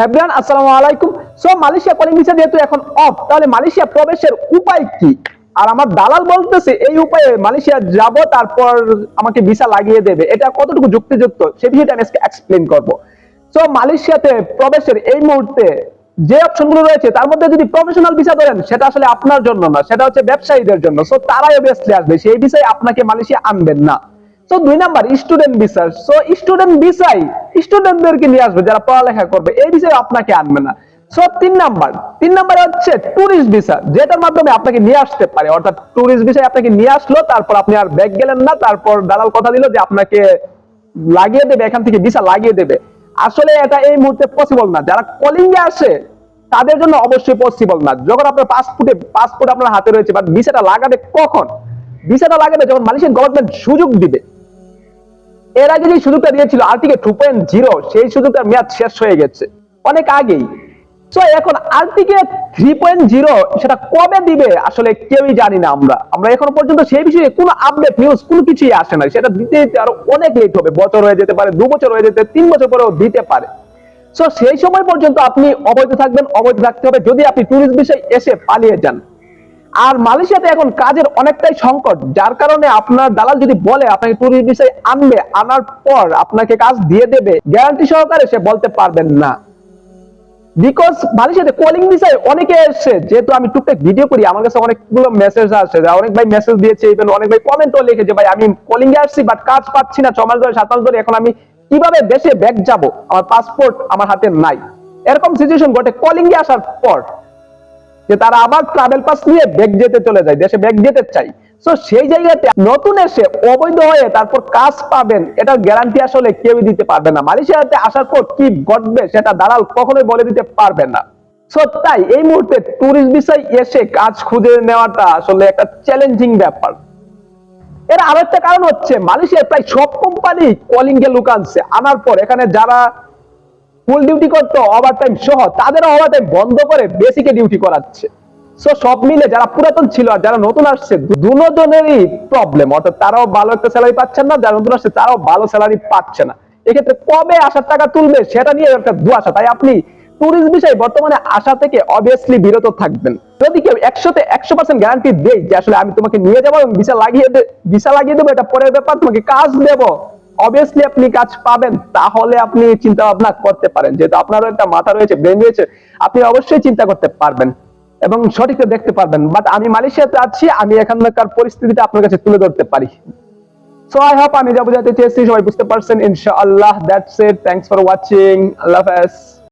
হ্যাভিয়ান আসসালামু আলাইকুম। So Malaysia calling visa যেহেতু এখন অফ তাহলে মালয়েশিয়া প্রবেশের উপায় কি? আর আমার দালাল বলতেছে, এই উপায়ে মালয়েশিয়া যাব, তারপর আমাকে ভিসা লাগিয়ে দেবে। এটা কতটুকু যুক্তিযুক্ত? সে বিষয়টা আমি এক্সপ্লেন করব। সো মালয়েশিয়াতে প্রবেশের এই মুহূর্তে যে অপশনগুলো রয়েছে, তার মধ্যে যদি প্রফেশনাল ভিসা ধরেন, সেটা আসলে আপনার জন্য না, সেটা হচ্ছে ব্যবসায়ীদের জন্য। সো তারাই অবভিয়াসলি আসবে। সেই ভিসায় আপনাকে মালয়েশিয়া আনবেন না। সো দুই number student visa so student ভিসাই স্টুডেন্টদেরকে নিয়ে আসবে, যারা পড়ালেখা করবে, এই বিষয়ে আপনাকে আনবে না। তিন নাম্বার। তিন হচ্ছে ভিসা যেটার মাধ্যমে আপনাকে নিয়ে আসতে পারে। অর্থাৎ ভিসায় আপনাকে নিয়ে আসলো, তারপর আপনি আর ব্যাগ গেলেন না, তারপর দালাল কথা দিল যে আপনাকে লাগিয়ে দেবে, এখান থেকে ভিসা লাগিয়ে দেবে। আসলে এটা এই মুহূর্তে পসিবল না। যারা কলিং এ আসে, তাদের জন্য অবশ্যই পসিবল না। যখন আপনার পাসপোর্টে পাসপোর্ট আপনার হাতে রয়েছে বাট ভিসাটা লাগাবে কখন? ভিসাটা লাগাবে যখন মালয়েশিয়ান গভর্নমেন্ট সুযোগ দিবে। এর আগে যে সুযোগটা দিয়েছিল আর্টিকে টু পয়েন্ট জিরো সেই সুযোগটার মেয়াদ শেষ হয়ে গেছে। অনেক আগেই। তো এখন আর্টিকে থ্রি পয়েন্ট জিরো সেটা কবে দিবে আসলে কেউই জানি না আমরা। আমরা এখনও পর্যন্ত সেই বিষয়ে কোনো আপডেট নিউজ কোনো কিছুই আসে না সেটা দিতে দিতে আরও অনেক লেট হবে। বছর হয়ে যেতে পারে দু বছর হয়ে যেতে, তিন বছর পরেও দিতে পারে। সো সেই সময় পর্যন্ত আপনি অবৈধ থাকবেন, অবৈধ থাকতে হবে। যদি আপনি ট্যুরিস্ট বিষয়ে এসে পালিয়ে যান আর মালয়েশিয়াতে এখন কাজের অনেকটাই সংকট, যার কারণে আপনার দালাল যদি বলে আপনাকে ট্যুরিস্ট বিষয় আনবে, আনার পর আপনাকে কাজ দিয়ে দেবে গ্যারান্টি সহকারে সে বলতে পারবেন না। বিকজ মালয়েশিয়াতে কলিং বিষয় অনেকে এসছে, যেহেতু আমি টুকটাক ভিডিও করি, আমার কাছে অনেকগুলো মেসেজ আসছে অনেক ভাই মেসেজ দিয়েছে ইভেন অনেক ভাই কমেন্টও লিখেছে, ভাই, আমি কলিং এ আসছি বাট কাজ পাচ্ছি না ছ মাস ধরে, সাত মাস ধরে, এখন আমি কীভাবে দেশে ব্যাগ যাব? আমার পাসপোর্ট আমার হাতে নাই। এরকম সিচুয়েশন ঘটে কলিং এ আসার পর। যে তারা আবার ট্রাভেল পাস নিয়ে ব্যাগ যেতে চলে যায়, দেশে ব্যাগ যেতে চাই তো সেই জায়গাতে নতুন এসে অবৈধ হয়ে তারপর কাজ পাবেন, এটার গ্যারান্টি আসলে কেউই দিতে পারবে না। মালয়েশিয়াতে আসার পর কি ঘটবে সেটা দালাল কখনোই বলে দিতে পারবে না। সো তাই এই মুহূর্তে ট্যুরিস্ট বিষয় এসে কাজ খুঁজে নেওয়াটা আসলে একটা চ্যালেঞ্জিং ব্যাপার। এর আরও একটা কারণ হচ্ছে মালয়েশিয়ার প্রায় সব কোম্পানি কলিং এ লুকানছে আনার পর এখানে যারা ফুল ডিউটি করতো ওভার টাইম সহ, তাদের ওভার টাইম বন্ধ করে বেসিকে ডিউটি করাচ্ছে। সো সব মিলে যারা পুরাতন ছিল আর যারা নতুন আসছে দুজনেরই প্রবলেম অর্থাৎ তারাও ভালো একটা স্যালারি পাচ্ছেন না, যারা নতুন আসছে, তারাও ভালো স্যালারি পাচ্ছে না। এক্ষেত্রে কবে আসার টাকা তুলবে, সেটা নিয়ে একটা দুয়াশা তাই আপনি ট্যুরিস্ট বিষয়ে বর্তমানে আশা থেকে অবভিয়াসলি বিরত থাকবেন। যদি কেউ একশোতে একশো পার্সেন্ট গ্যারান্টি দেয় যে আসলে আমি তোমাকে নিয়ে যাব এবং ভিসা লাগিয়ে ভিসা লাগিয়ে দেবো, এটা পরের ব্যাপার, তোমাকে কাজ দেবো। অবভিয়াসলি আপনি কাজ পাবেন, তাহলে আপনি চিন্তা ভাবনা করতে পারেন। যেহেতু আপনারও একটা মাথা রয়েছে ব্রেন রয়েছে, আপনি অবশ্যই চিন্তা করতে পারবেন এবং সঠিক দেখতে পারবেন। বাট আমি মালয়েশিয়াতে আছি, আমি এখানকার পরিস্থিতিটা আপনার কাছে তুলে ধরতে পারি। সো আই হোপ আমি যা বোঝাতে চেয়েছি, সবাই বুঝতে পারছেন, ইনশাআল্লাহ that's it thanks for watching আল্লাহ হাফেজ।